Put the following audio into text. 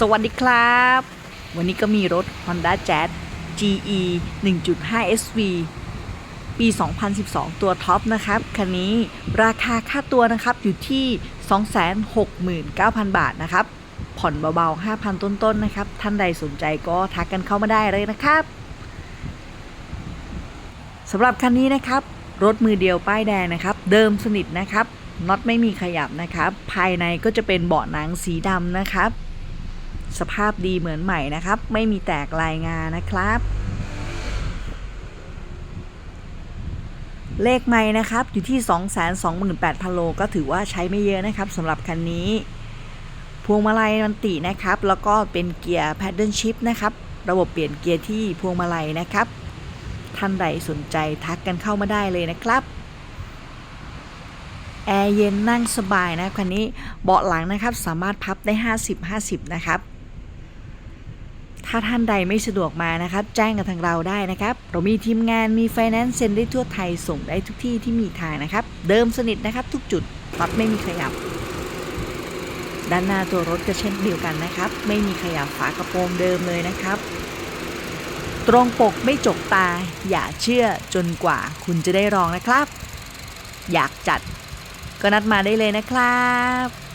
สวัสดีครับ วันนี้ก็มีรถ Honda Jazz GE 1.5 SV ปี 2012 ตัวท็อปนะครับ คันนี้ราคาค่าตัวนะครับอยู่ที่ 269,000 บาทนะครับ ผ่อนเบาๆ 5,000 ต้นๆนนะครับ ท่านใดสนใจก็ทักกันเข้ามาได้เลยนะครับสำหรับคันนี้นะครับ รถมือเดียวป้ายแดงนะครับ เดิมสนิทนะครับน็อตไม่มีขยับนะครับ ภายในก็จะเป็นเบาะหนังสีดำนะครับ สภาพดีเหมือนใหม่นะครับ ไม่มีแตกลายงานะครับ เลขไม่นะครับอยู่ที่ 228,000 โล ก็ถือว่าใช้ไม่เยอะนะครับสำหรับคันนี้ พวงมาลัยมันตินะครับ แล้วก็เป็นเกียร์ paddle shift นะครับ ระบบเปลี่ยนเกียร์ที่พวงมาลัยนะครับท่านใดสนใจทักกันเข้ามาได้เลยนะครับแอร์เย็นนั่งสบายนะคันนี้เบาะหลังนะครับสามารถพับได้ 50-50 นะครับาท่านใดไม่สะดวกมานะครับ แจ้งกับทางเราได้นะครับ เรามีทีมงานมีไฟแนนซ์เซ็นได้ทั่วไทยส่งได้ทุกที่ที่มีทางนะครับ เดิมสนิทนะครับ ทุกจุดน็อตไม่มีขยับ ด้านหน้าตัวรถก็เช่นเดียวกันนะครับ ไม่มีขยับฝากระโปรงเดิมเลยนะครับ ตรงปกไม่จกตา อย่าเชื่อจนกว่าคุณจะได้ลองนะครับ อยากจัดก็นัดมาได้เลยนะครับ